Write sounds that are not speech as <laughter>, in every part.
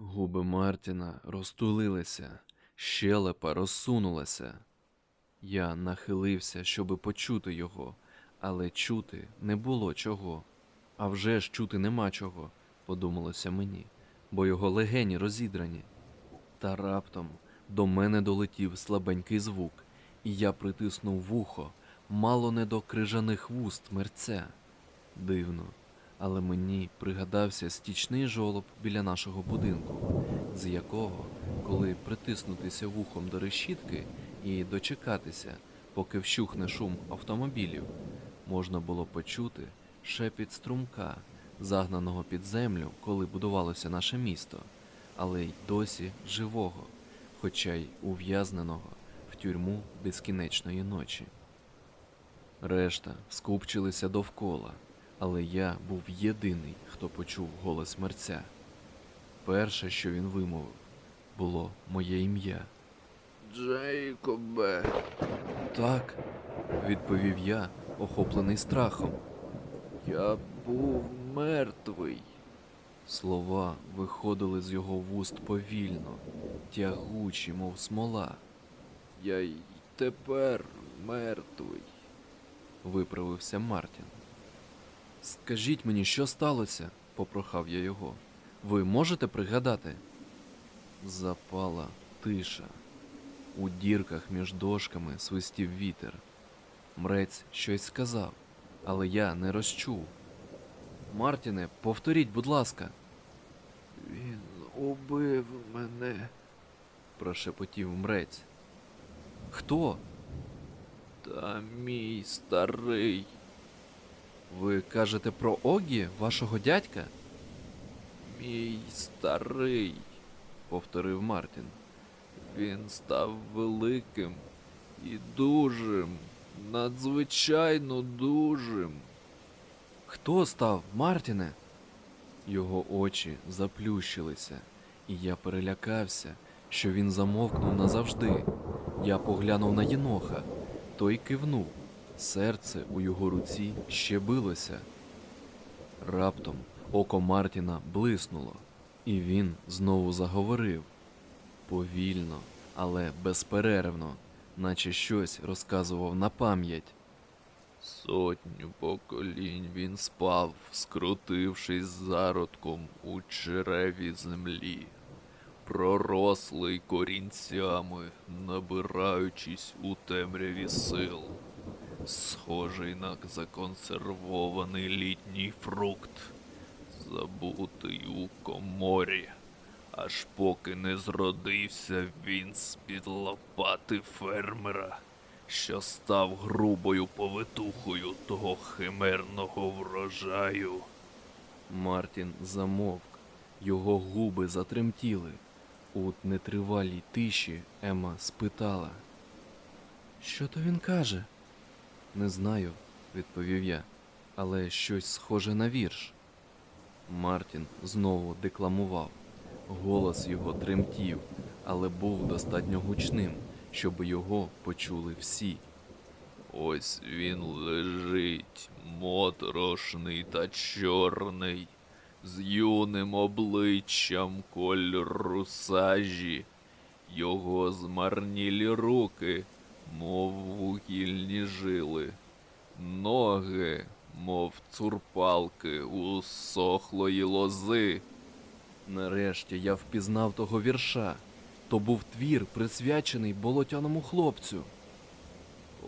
Губи Мартіна розтулилися, щелепа розсунулася. Я нахилився, щоби почути його, але чути не було чого. А вже ж чути нема чого, подумалося мені, бо його легені розідрані. Та раптом до мене долетів слабенький звук, і я притиснув вухо, мало не до крижаних вуст мерця. Дивно, але мені пригадався стічний жолоб біля нашого будинку, з якого, коли притиснутися вухом до решітки і дочекатися, поки вщухне шум автомобілів, можна було почути шепіт струмка, загнаного під землю, коли будувалося наше місто, але й досі живого, хоча й ув'язненого в тюрму безкінечної ночі. Решта скупчилися довкола, але я був єдиний, хто почув голос мерця. Перше, що він вимовив, було моє ім'я. Джейкобе, Так, відповів я, охоплений страхом. я був мертвий. Слова виходили з його вуст повільно, тягучі, мов смола. Я й тепер мертвий. Виправився Мартін. Скажіть мені, що сталося? попрохав я його. Ви можете пригадати? Запала тиша. У дірках між дошками свистів вітер. Мрець щось сказав, але я не розчув. Мартіне, повторіть, будь ласка, Він убив мене. прошепотів мрець. Хто? Та мій старий. Ви кажете про Огі, вашого дядька? Мій старий. повторив Мартін. Він став великим і дужим, надзвичайно дужим. Хто став, Мартіне? Його очі заплющилися, і я перелякався, що він замовкнув назавжди. Я поглянув на єноха, той кивнув. Серце у його руці ще билося. Раптом око Мартіна блиснуло, і він знову заговорив повільно, але безперервно, наче щось розказував на пам'ять. Сотню поколінь він спав, скрутившись зародком у череві землі, пророслий корінцями, набираючись у темряві сил, схожий на законсервований літній фрукт, забутий у коморі. Аж поки не зродився він з-під лопати фермера, що став грубою повитухою того химерного врожаю. Мартін замовк, його губи затремтіли. У нетривалій тиші Ема спитала. Що то він каже? Не знаю, відповів я, але щось схоже на вірш. Мартін знову декламував. Голос його тремтів, але був достатньо гучним, щоб його почули всі. Ось він лежить, моторошний та чорний, з юним обличчям кольору сажі, його змарнілі руки, мов вугільні жили, ноги, мов цурпалки у сохлої лози. Нарешті я впізнав того вірша. То був твір, присвячений болотяному хлопцю.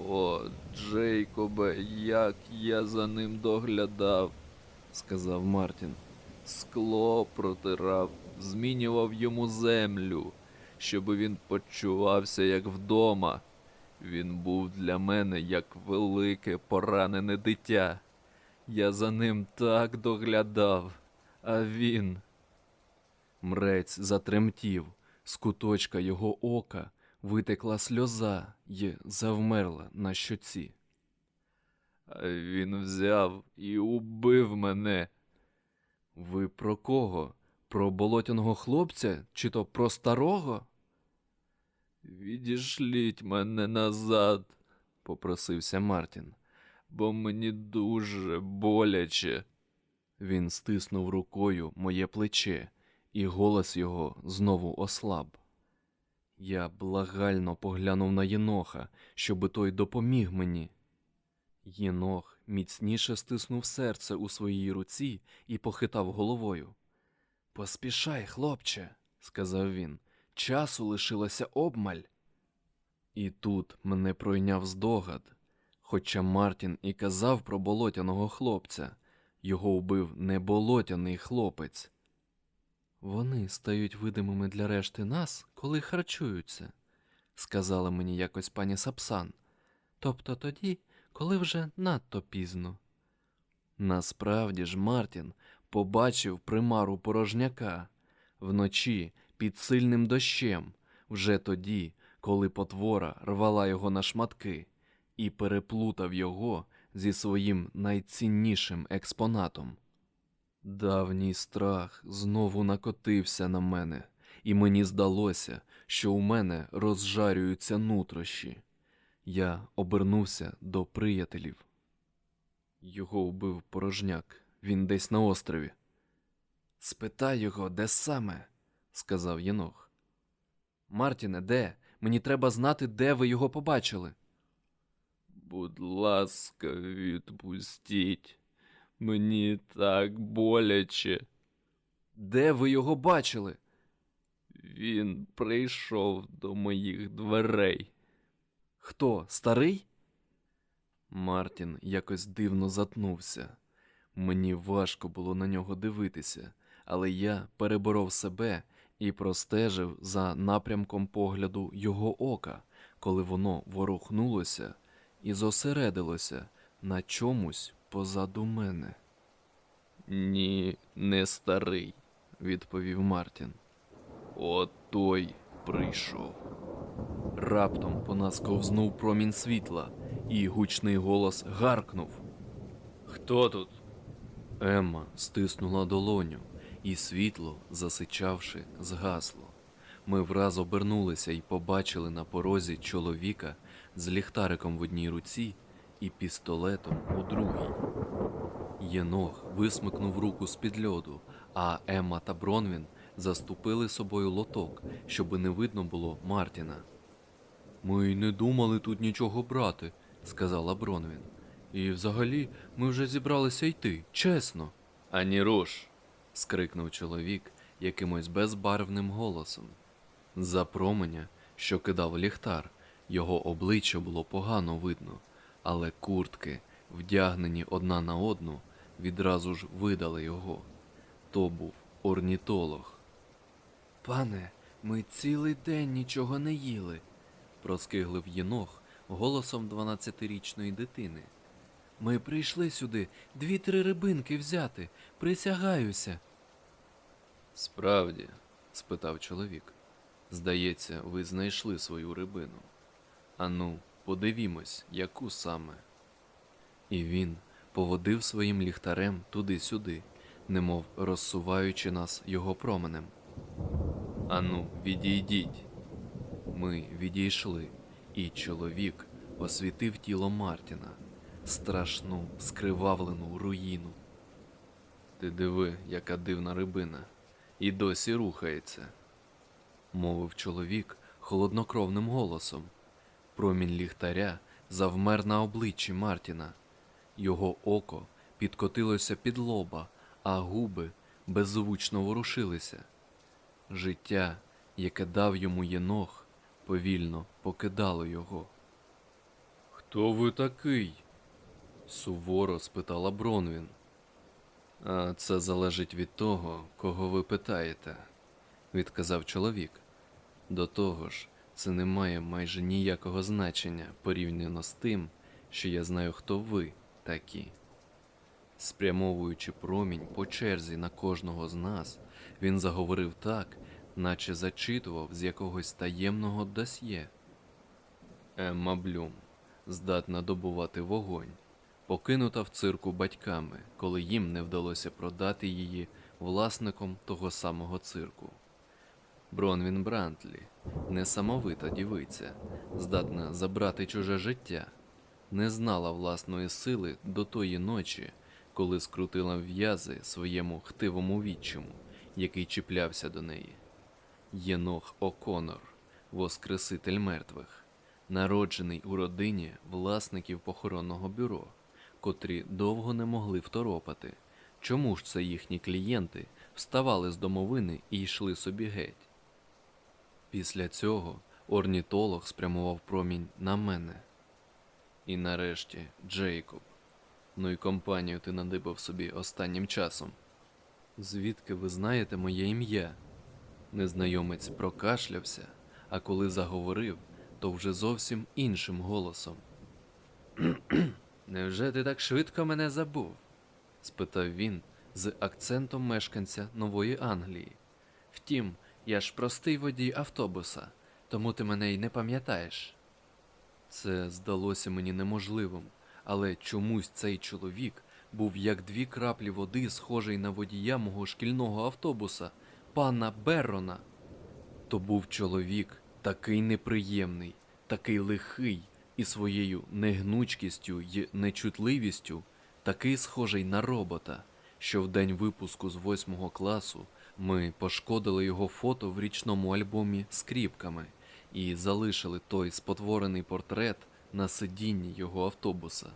О, Джейкобе, як я за ним доглядав. сказав Мартін. Скло протирав, змінював йому землю, щоб він почувався як вдома. Він був для мене як велике поранене дитя. Я за ним так доглядав, а він. Мрець затремтів, з куточка його ока витекла сльоза й завмерла на щоці. А він взяв і убив мене. Ви про кого? Про болотяного хлопця чи то про старого? Відішліть мене назад, попросився Мартін. бо мені дуже боляче. Він стиснув рукою моє плече, і голос його знову ослаб. Я благально поглянув на Єноха, щоби той допоміг мені. Єнох міцніше стиснув серце у своїй руці і похитав головою. Поспішай, хлопче, сказав він, часу лишилося обмаль. І тут мене пройняв здогад. Хоча Мартін і казав про болотяного хлопця, його вбив не болотяний хлопець. Вони стають видимими для решти нас, коли харчуються, сказала мені якось пані Сапсан. Тобто тоді, коли вже надто пізно. Насправді ж Мартін побачив примару порожняка вночі під сильним дощем, вже тоді, коли потвора рвала його на шматки, і переплутав його зі своїм найціннішим експонатом. Давній страх знову накотився на мене, і мені здалося, що у мене розжарюються нутрощі. Я обернувся до приятелів. Його вбив порожняк, він десь на острові. Спитай його, де саме, сказав Єнох. Мартіне, де? Мені треба знати, де ви його побачили. Будь ласка, відпустіть. Мені так боляче. Де ви його бачили? Він прийшов до моїх дверей. Хто, старий? Мартін якось дивно затнувся. Мені важко було на нього дивитися, але я переборов себе і простежив за напрямком погляду його ока, коли воно ворухнулося і зосередилося на чомусь позаду мене. Ні, не старий, відповів Мартін. от той прийшов. Раптом по нас ковзнув промінь світла, і гучний голос гаркнув. Хто тут? Емма стиснула долоню, і світло, засичавши, згасло. Ми враз обернулися і побачили на порозі чоловіка з ліхтариком в одній руці і пістолетом у другій. Єнох висмикнув руку з-під льоду, а Емма та Бронвін заступили собою лоток, щоби не видно було Мартіна. Ми й не думали тут нічого брати, сказала Бронвін. І взагалі ми вже зібралися йти, чесно. Ані руш. Скрикнув чоловік якимось безбарвним голосом. За променя, що кидав ліхтар, його обличчя було погано видно, але куртки, вдягнені одна на одну, відразу ж видали його. То був орнітолог. Пане, ми цілий день нічого не їли, проскиглив єнох голосом дванадцятирічної дитини. Ми прийшли сюди дві-три рибинки взяти, присягаюся. Справді, спитав чоловік. Здається, ви знайшли свою рибину. Ану, подивімось, яку саме. І він поводив своїм ліхтарем туди-сюди, немов розсуваючи нас його променем. Ану, відійдіть. Ми відійшли, і чоловік освітив тіло Мартіна, страшну, скривавлену руїну. Ти диви, яка дивна рибина, і досі рухається, мовив чоловік холоднокровним голосом. Промінь ліхтаря завмер на обличчі Мартіна. Його око підкотилося під лоба, а губи беззвучно ворушилися. Життя, яке дав йому єнох, повільно покидало його. Хто ви такий? суворо спитала Бронвін. А це залежить від того, кого ви питаєте, відказав чоловік. До того ж, це не має майже ніякого значення порівняно з тим, що я знаю, хто ви такі. Спрямовуючи промінь по черзі на кожного з нас, він заговорив так, наче зачитував з якогось таємного досьє. Емма Блюм здатна добувати вогонь, покинута в цирку батьками, коли їм не вдалося продати її власником того самого цирку. Бронвін Брантлі, несамовита дівиця, здатна забрати чуже життя, не знала власної сили до тої ночі, коли скрутила в'язи своєму хтивому відчиму який чіплявся до неї. Єнох О'Конор, воскреситель мертвих, народжений у родині власників похоронного бюро, котрі довго не могли второпати, чому ж це їхні клієнти вставали з домовини і йшли собі геть. Після цього орнітолог спрямував промінь на мене. І нарешті Джейкоб. Ну і компанію ти надибав собі останнім часом. Звідки ви знаєте моє ім'я? Незнайомець прокашлявся, а коли заговорив, то вже зовсім іншим голосом. Невже ти так швидко мене забув? спитав він з акцентом мешканця Нової Англії. Втім, я ж простий водій автобуса, тому ти мене й не пам'ятаєш. Це здалося мені неможливим, але чомусь цей чоловік був як дві краплі води, схожий на водія мого шкільного автобуса, пана Беррона. То був чоловік такий неприємний, такий лихий і своєю негнучкістю й нечутливістю, такий схожий на робота, що в день випуску з восьмого класу ми пошкодили його фото в річному альбомі скріпками і залишили той спотворений портрет на сидінні його автобуса.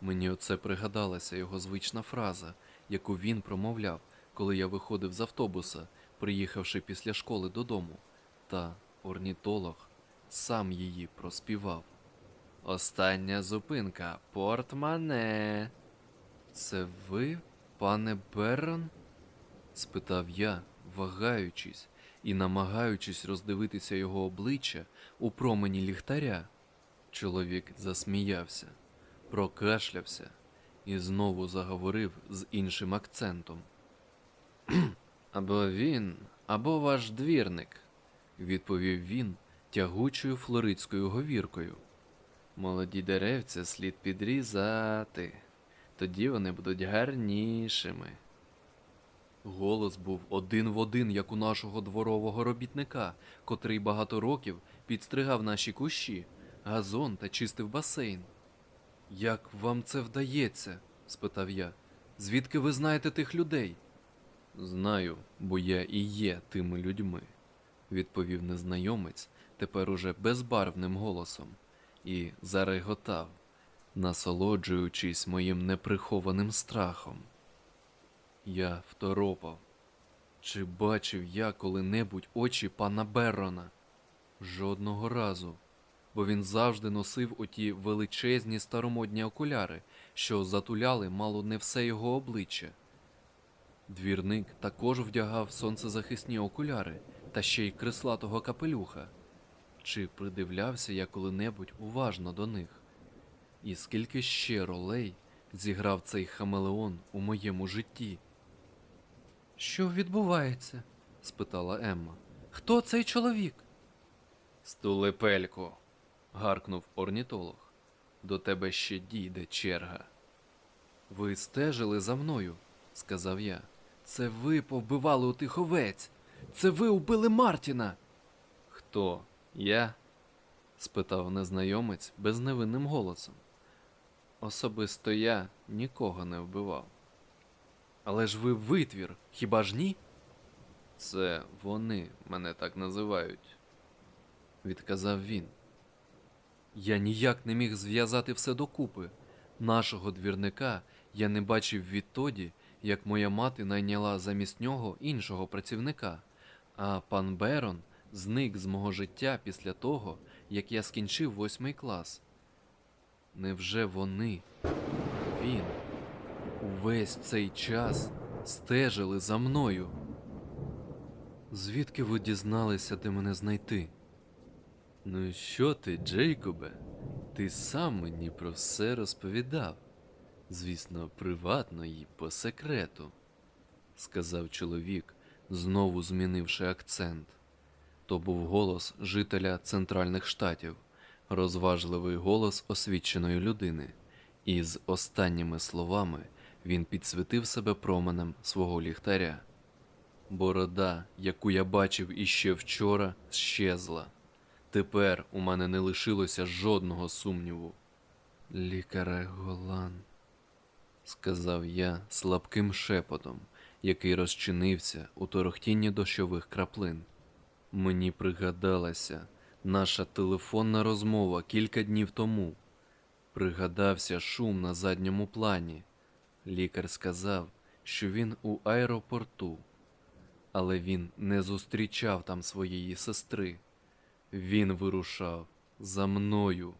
Мені оце пригадалася його звична фраза, яку він промовляв, коли я виходив з автобуса, приїхавши після школи додому, та орнітолог сам її проспівав. Остання зупинка портмане. Це ви, пане Беррон? спитав я, вагаючись і намагаючись роздивитися його обличчя у промені ліхтаря. Чоловік засміявся, прокашлявся і знову заговорив з іншим акцентом. <clears throat> Або він, або ваш двірник, відповів він тягучою флоридською говіркою. Молоді деревця слід підрізати, тоді вони будуть гарнішими. Голос був один в один, як у нашого дворового робітника, котрий багато років підстригав наші кущі, газон та чистив басейн. Як вам це вдається? спитав я. Звідки ви знаєте тих людей? Знаю, бо я і є тими людьми, відповів незнайомець, тепер уже безбарвним голосом, і зареготав, насолоджуючись моїм неприхованим страхом. Я второпав. Чи бачив я коли-небудь очі пана Беррона? Жодного разу, бо він завжди носив оті величезні старомодні окуляри, що затуляли мало не все його обличчя. Двірник також вдягав сонцезахисні окуляри та ще й креслатого капелюха. Чи придивлявся я коли-небудь уважно до них? І скільки ще ролей зіграв цей хамелеон у моєму житті? Що відбувається? спитала Емма. Хто цей чоловік? Стулепелько, гаркнув орнітолог. До тебе ще дійде черга. Ви стежили за мною, сказав я. Це ви повбивали отих овець. Це ви убили Мартіна. Хто? Я? спитав незнайомець безневинним голосом. Особисто я нікого не вбивав. Але ж ви витвір, хіба ж ні? Це вони мене так називають, відказав він. Я ніяк не міг зв'язати все докупи. Нашого двірника я не бачив відтоді, як моя мати найняла замість нього іншого працівника, а пан Берон зник з мого життя після того, як я скінчив восьмий клас. Невже вони, він, увесь цей час стежили за мною? Звідки ви дізналися, де мене знайти? Ну що ти, Джейкобе? Ти сам мені про все розповідав. Звісно, приватно і по секрету, сказав чоловік, знову змінивши акцент. То був голос жителя Центральних Штатів, розважливий голос освіченої людини, і з останніми словами він підсвітив себе променем свого ліхтаря. Борода, яку я бачив іще вчора, щезла. Тепер у мене не лишилося жодного сумніву. Лікаре Голан, сказав я слабким шепотом, який розчинився у торохтінні дощових краплин. Мені пригадалася наша телефонна розмова кілька днів тому. Пригадався шум на задньому плані. Лікар сказав, що він у аеропорту, але він не зустрічав там своєї сестри. Він вирушав за мною.